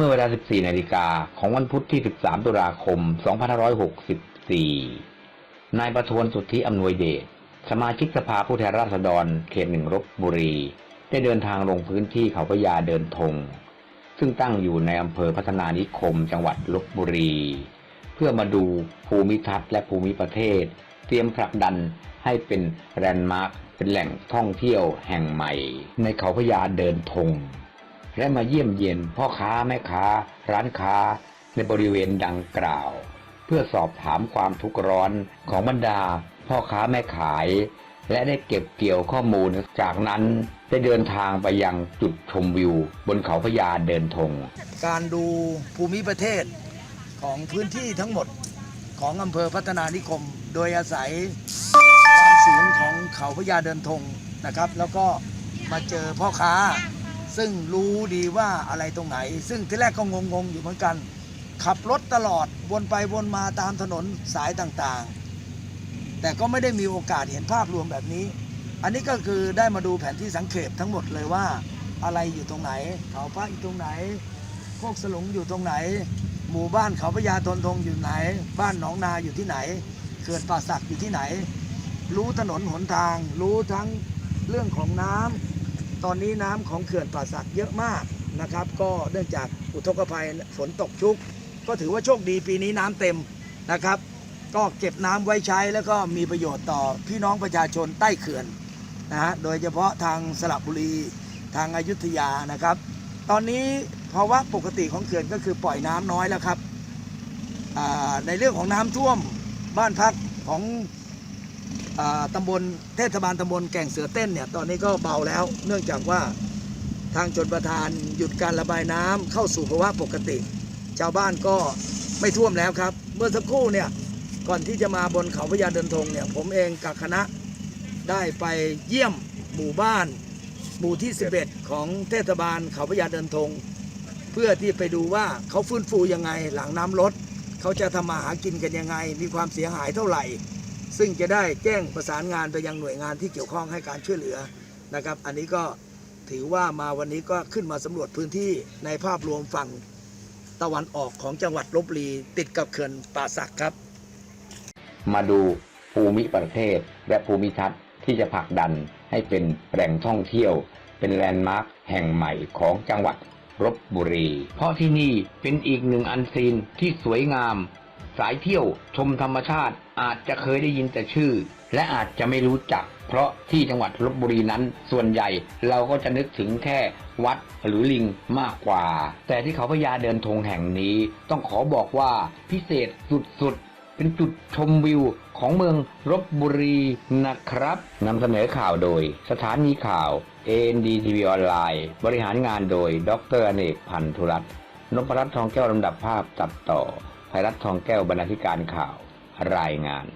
เมื่อเวลา 14 นาฬิกาของวันพุธที่ 13 ตุลาคม 2564 นายประทวนสุทธิอำนวยเดช สมาชิกสภาผู้แทนราษฎร เขตหนึ่งรบบุรี ได้เดินทางลงพื้นที่เขาพระยาเดินธง ซึ่งตั้งอยู่ในอำเภอพัฒนานิคม จังหวัดลบบุรี เพื่อมาดูภูมิทัศน์และภูมิประเทศ เตรียมผลักดันให้เป็นแลนด์มาร์ค เป็นแหล่งท่องเที่ยวแห่งใหม่ ในเขาพระยาเดินธง และมาเยี่ยมเยียนพ่อค้าแม่ค้า ร้านค้า ในบริเวณดังกล่าว เพื่อสอบถามความทุกข์ร้อนของบรรดา พ่อค้าแม่ขาย และได้เก็บเกี่ยวข้อมูลจากนั้นได้เดินทางไปยังจุดชมวิว บนเขาพระยาเดินธงการดูภูมิประเทศของพื้นที่ทั้งหมดของอำเภอพัฒนานิคม โดยอาศัยความสูงของเขาพญาเดินธงนะครับ แล้วก็มาเจอพ่อค้า ซึ่งรู้ดีว่าอะไรตรงไหน ซึ่งที่แรกก็งงๆอยู่เหมือนกัน ขับรถตลอดวนไปวนมาตามถนนสายต่างๆ แต่ก็ไม่ได้มีโอกาสเห็นภาพรวมแบบนี้ อันนี้ก็คือได้มาดูแผนที่สังเขปทั้งหมดเลยว่าอะไรอยู่ตรงไหน เขาพระอยู่ตรงไหนโคกสลุงอยู่ตรงไหน หมู่บ้านเขาพญาตนทงอยู่ไหน บ้านหนองนาอยู่ที่ไหนเขื่อนป่าสักอยู่ที่ไหน รู้ถนนหนทาง รู้ทั้งเรื่องของน้ำ ตอนนี้น้ำของเขื่อนป่าสักเยอะมากนะครับ ก็เนื่องจากอุทกภัยฝนตกชุก ก็ถือว่าโชคดีปีนี้น้ำเต็มนะครับ ก็เก็บน้ำไว้ใช้แล้วก็มีประโยชน์ต่อพี่น้องประชาชนใต้เขื่อนนะฮะโดยเฉพาะทางสระบุรีทางอายุทยานะครับ ตอนนี้ภาวะปกติของเขื่อนก็คือปล่อยน้ำน้อยแล้วครับในเรื่องของน้ำท่วมบ้านพักของ ตำบลเทศบาลตำบลแก่งเสือเต้นเนี่ยตอนนี้ก็เบาแล้ว เนื่องจากว่าทางชนประทานหยุดการระบายน้ำเข้าสู่ภาวะปกติ ชาวบ้านก็ไม่ท่วมแล้วครับ เมื่อสักครู่เนี่ยก่อนที่จะมาบนเขาพญาเดินธงเนี่ยผมเองกับคณะได้ไปเยี่ยมหมู่บ้าน หมู่ที่ 11 ของเทศบาลเขาพญาเดินธงเพื่อที่ไปดูว่าเขาฟื้นฟูยังไงหลังน้ำลดเขาจะทำมาหากินกันยังไง มีความเสียหายเท่าไหร่ ซึ่งจะได้แจ้งประสานงานไปยังหน่วยงานที่เกี่ยวข้องให้การช่วยเหลือนะครับ อันนี้ก็ถือว่ามาวันนี้ก็ขึ้นมาสำรวจพื้นที่ในภาพรวมฝั่งตะวันออกของจังหวัดลบบุรีติดกับเขื่อนป่าสักครับ มาดูภูมิประเทศและภูมิทัศน์ที่จะผลักดันให้เป็นแหล่งท่องเที่ยว เป็นแลนด์มาร์คแห่งใหม่ของจังหวัดรบบุรี เพราะที่นี่เป็นอีกหนึ่งอันซีนที่สวยงาม สายเที่ยวชมธรรมชาติอาจจะเคยได้ยินแต่ชื่อ และอาจจะไม่รู้จัก เพราะที่จังหวัดลบบุรีนั้นส่วนใหญ่ เราก็จะนึกถึงแค่วัดหรือลิงมากกว่า แต่ที่เขาพญาเดินธงแห่งนี้ ต้องขอบอกว่าพิเศษสุดๆ เป็นจุดชมวิวของเมืองรบบุรีนะครับนำเสนอข่าวโดย สถานีข่าว ANDTV ออนไลน์ บริหารงานโดย ดรอเนกพันธุรัตน์นพรัตน์ทองแก้วลำดับภาพตัดต่อ ภัยรัตทองแก้วบรรณาธิการข่าวรายงาน